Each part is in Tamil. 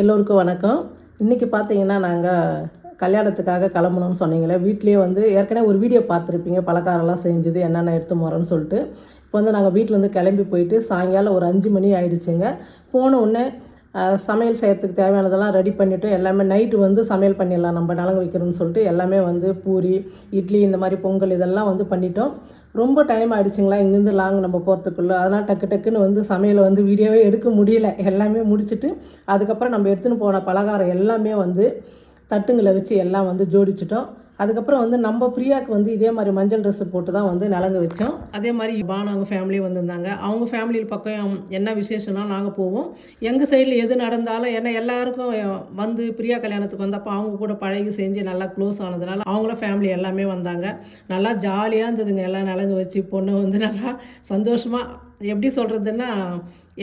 எல்லோருக்கும் வணக்கம். இன்றைக்கி பார்த்தீங்கன்னா நாங்கள் கல்யாணத்துக்காக கிளம்பணும்னு சொன்னீங்களே வீட்லேயே வந்து ஏற்கனவே ஒரு வீடியோ பார்த்துருப்பீங்க பலகாரம்லாம் செஞ்சது என்னென்ன எடுத்து போகிறோன்னு சொல்லிட்டு. இப்போ வந்து நாங்கள் வீட்டிலேருந்து கிளம்பி போயிட்டு சாயங்காலம் ஒரு அஞ்சு மணி ஆயிடுச்சுங்க. போன உடனே சமையல் செய்கிறதுக்கு தேவையானதெல்லாம் ரெடி பண்ணிவிட்டு எல்லாமே நைட்டு வந்து சமையல் பண்ணிடலாம். நம்ம நலங்கு வைக்கிறோம்னு சொல்லிட்டு எல்லாமே வந்து பூரி இட்லி இந்த மாதிரி பொங்கல் இதெல்லாம் வந்து பண்ணிட்டோம். ரொம்ப டைம் ஆகிடுச்சிங்களா இங்கேருந்து லாங் நம்ம போகிறதுக்குள்ளே அதனால் டக்கு டக்குன்னு வந்து சமையலை வந்து வீடியோவே எடுக்க முடியல. எல்லாமே முடிச்சுட்டு அதுக்கப்புறம் நம்ம எடுத்துன்னு போன பலகாரம் எல்லாமே வந்து தட்டுங்களை வச்சு எல்லாம் வந்து ஜோடிச்சிட்டோம். அதுக்கப்புறம் வந்து நம்ம பிரியாவுக்கு வந்து இதே மாதிரி மஞ்சள் ட்ரெஸ் போட்டு தான் வந்து நலங்கு வச்சோம். அதே மாதிரி பானு அவங்க ஃபேமிலி வந்திருந்தாங்க. அவங்க ஃபேமிலியில் பக்கம் என்ன விசேஷம்னா நாங்கள் போவோம். எங்கள் சைடில் எது நடந்தாலும் ஏன்னா எல்லாருக்கும் வந்து பிரியா கல்யாணத்துக்கு வந்தப்போ அவங்க கூட பழகி செஞ்சு நல்லா க்ளோஸ் ஆனதுனால அவங்கள ஃபேமிலி எல்லாமே வந்தாங்க. நல்லா ஜாலியாக இருந்ததுங்க. எல்லாம் நலங்கு வச்சு பொண்ணு வந்து நல்லா சந்தோஷமாக எப்படி சொல்கிறதுன்னா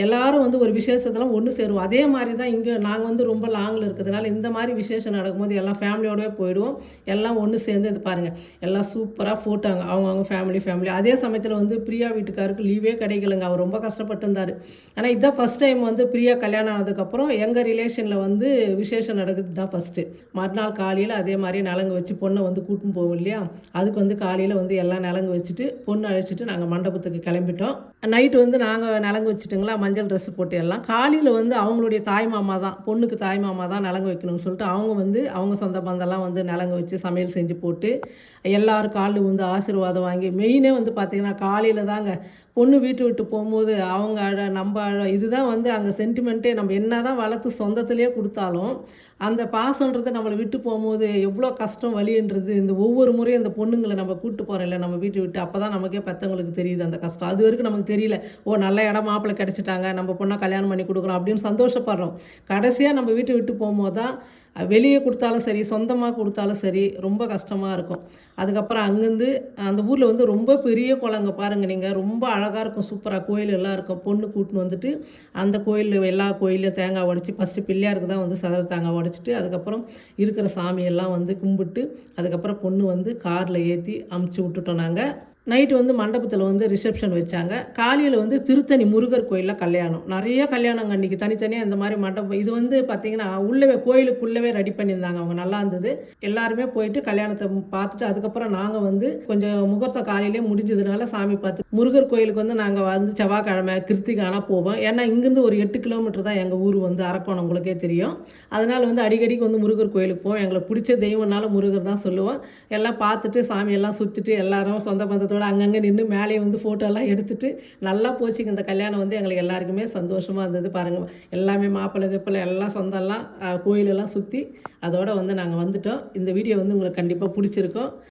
எல்லாரும் வந்து ஒரு விசேஷத்தெல்லாம் ஒன்று சேருவோம். அதே மாதிரி தான் இங்கே நாங்கள் வந்து ரொம்ப லாங்கில் இருக்கிறதுனால இந்த மாதிரி விசேஷம் நடக்கும்போது எல்லாம் ஃபேமிலியோடவே போயிடுவோம். எல்லாம் ஒன்று சேர்ந்து இது பாருங்கள் எல்லாம் சூப்பராக ஃபோட்டோங்க அவங்கவுங்க ஃபேமிலி ஃபேமிலி அதே சமயத்தில் வந்து பிரியா வீட்டுக்காருக்கு லீவே கிடைக்கலங்க. அவர் ரொம்ப கஷ்டப்பட்டு இருந்தார் ஆனால் இதுதான் ஃபஸ்ட் டைம் வந்து பிரியா கல்யாணம் ஆனதுக்கப்புறம் எங்கள் ரிலேஷனில் வந்து விசேஷம் நடக்குது தான் ஃபஸ்ட்டு மறுநாள் காலையில் அதே மாதிரி நலங்கு வச்சு பொண்ணை வந்து கூட்டின்னு போவோம் இல்லையா? அதுக்கு வந்து காலையில் வந்து எல்லாம் நலங்கு வச்சுட்டு பொண்ணு அழைச்சிட்டு நாங்கள் மண்டபத்துக்கு கிளம்பிட்டோம். நைட்டு வந்து நாங்கள் நலங்கு வச்சுட்டுங்களா? மஞ்சள் ட்ரெஸ் போட்டு எல்லாம் காலையில் வந்து அவங்களுடைய தாய் மாமா தான் பொண்ணுக்கு தாய் மாமா தான் நலங்கு வைக்கணும்னு சொல்லிட்டு அவங்க வந்து அவங்க சொந்த பந்தெல்லாம் வந்து நலங்கு வச்சு சமையல் செஞ்சு போட்டு எல்லாரும் காலில் வந்து ஆசீர்வாதம் வாங்கி மெயினே வந்து பார்த்திங்கன்னா காலையில் தாங்க பொண்ணு வீட்டு விட்டு போகும்போது அவங்க அழ நம்ம அழ இதுதான் வந்து அங்கே சென்டிமெண்ட்டே நம்ம என்ன தான் வளர்த்து சொந்தத்திலே கொடுத்தாலும் அந்த பாசன்றது நம்மளை விட்டு போகும்போது எவ்வளோ கஷ்டம் வழின்றது இந்த ஒவ்வொரு முறையும் இந்த பொண்ணுங்களை நம்ம கூப்பிட்டு போகிறோம் இல்லை நம்ம வீட்டை விட்டு அப்போ தான் நமக்கே பெற்றவங்களுக்கு தெரியுது அந்த கஷ்டம். அது வரைக்கும் நமக்கு தெரியல ஓ நல்ல இடம் மாப்பிள்ளை கிடச்சிட்டாங்க நம்ம பொண்ணை கல்யாணம் பண்ணி கொடுக்குறோம் அப்படின்னு சந்தோஷப்படுறோம். கடைசியாக நம்ம வீட்டை விட்டு போகும்போது தான் வெளியே கொடுத்தாலும் சரி சொந்தமாக கொடுத்தாலும் சரி ரொம்ப கஷ்டமாக இருக்கும். அதுக்கப்புறம் அங்கேருந்து அந்த ஊரில் வந்து ரொம்ப பெரிய குளங்க பாருங்கள் நீங்கள் ரொம்ப அழகாக இருக்கும் சூப்பராக கோயில் எல்லாம் இருக்கும். பொண்ணு கூட்டின்னு வந்துட்டு அந்த கோயில் எல்லா கோயிலையும் தேங்காய் உடச்சி ஃபஸ்ட்டு பிள்ளையாருக்கு தான் வந்து சதர தேங்காய் உடச்சிட்டு அதுக்கப்புறம் இருக்கிற சாமியெல்லாம் வந்து கும்பிட்டு அதுக்கப்புறம் பொண்ணு வந்து காரில் ஏற்றி அமுச்சு விட்டுட்டோம் நாங்கள் நைட்டு வந்து மண்டபத்தில் வந்து ரிசப்ஷன் வச்சாங்க. காலையில் வந்து திருத்தணி முருகர் கோயிலில் கல்யாணம். நிறைய கல்யாணங்க அன்றைக்கி தனித்தனியாக இந்த மாதிரி மண்டபம். இது வந்து பார்த்திங்கன்னா உள்ளவே கோயிலுக்குள்ளவே ரெடி பண்ணியிருந்தாங்க அவங்க. நல்லா இருந்தது. எல்லாருமே போயிட்டு கல்யாணத்தை பார்த்துட்டு அதுக்கப்புறம் நாங்கள் வந்து கொஞ்சம் முகூர்த்த காலையிலே முடிஞ்சதுனால சாமி பார்த்து முருகர் கோயிலுக்கு வந்து நாங்கள் வந்து செவ்வாய்க்கிழமை கிருத்திகானா போவோம். ஏன்னா இங்கேருந்து ஒரு எட்டு கிலோமீட்டர் தான் எங்கள் ஊர் வந்து அரக்கோணம். உங்களுக்கே தெரியும். அதனால் வந்து அடிக்கடிக்கு வந்து முருகர் கோயிலுக்கு போவோம். எங்களுக்கு பிடிச்ச தெய்வம்னால முருகர் தான் சொல்லுவோம். எல்லாம் பார்த்துட்டு சாமியெல்லாம் சுற்றிட்டு எல்லாரும் சொந்த பந்தத்தை பந்தத்தோடு அங்கங்கே நின்று மேலே வந்து ஃபோட்டோலாம் எடுத்துட்டு நல்லா போச்சுங்க இந்த கல்யாணம் வந்து. எங்களுக்கு எல்லாருக்குமே சந்தோஷமாக இருந்தது பாருங்கள் எல்லாமே மாப்பிள்ளை கிப்பிள்ளை எல்லாம் சொந்தம்லாம் கோயிலெல்லாம் சுற்றி அதோட வந்து நாங்கள் வந்துட்டோம். இந்த வீடியோ வந்து உங்களுக்கு கண்டிப்பாக பிடிச்சிருக்கோம்.